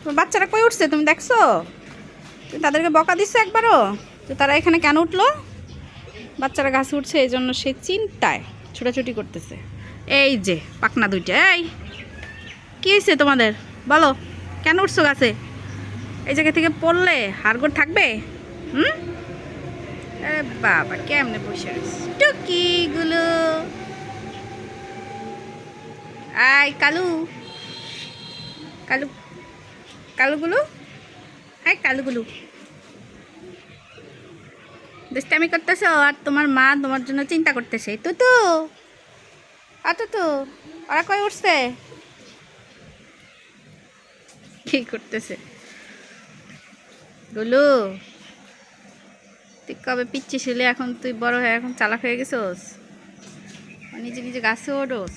তোমার বাচ্চারা কই উঠছে তুমি দেখছ? তুমি তাদেরকে বকা দিচ্ছ একবারও? তো তারা এখানে কেন উঠল? বাচ্চারা গাছে উঠছে এই জন্য সে চিন্তায় ছোটাছুটি করতেছে। এই যে পাকনা দুইটা, এই! কী হয়েছে তোমাদের? বলো, কেন উঠছো গাছে? এই জায়গা থেকে পড়লে হাড়গোড় থাকবে? হুম? বাবা, কেমনে বসে রয়েছে টুকিগুলো! আয় কালু! কালু কালুগুলো আয় কালুগুলো দুষ্টামি করতেছো আর তোমার মা তোমার জন্য চিন্তা করতেছে। তো তো আ তো ওরা কই উঠছে? কি করতেছে? গুলু, তুই কবে পিচ্ছি ছিলে এখন তুই বড় হয়ে এখন চালাক হয়ে গেছোস? নিজে নিজে গাছে ওঠোস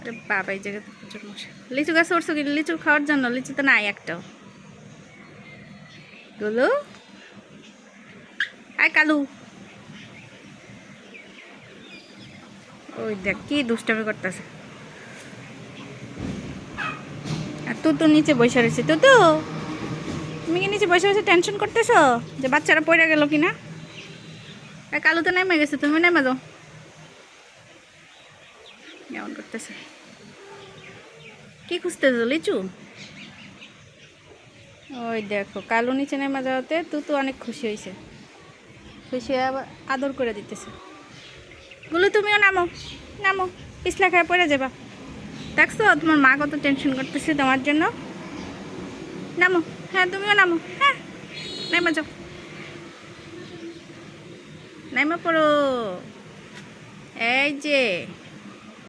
আরে বাবা, এই জায়গাতে প্রচুর মশা। লিচু গাছে উঠছো কি লিচু খাওয়ার জন্য লিচু তো নাই একটাও। গুলু? আয় কালু। ওই দেখ, কি দুষ্টামি করতেছে। আর তো নিচে বসে রয়েছে। তো তো তুমি কি নিচে বসে বসে টেনশন করতেছো? যে বাচ্চারা পড়ে গেল কি না আর কালু তো নেমে গেছে, তুমি নেমে যাও। কেমন করতেছে? কি খুঁজতেছো লিচু? ওই দেখো কালু নিচে নেমে যাওয়াতে তো অনেক খুশি হয়েছে। খুশি আবার আদর করে দিতেছে। বলো তুমিও নামো নামো পিছলা খায় পড়ে যাবা। দেখছ তোমার মা কত টেনশন করতেছে তোমার জন্য? নামো হ্যাঁ তুমিও নামো হ্যাঁ নেমে যাও। নেমে পড়ো। এই যে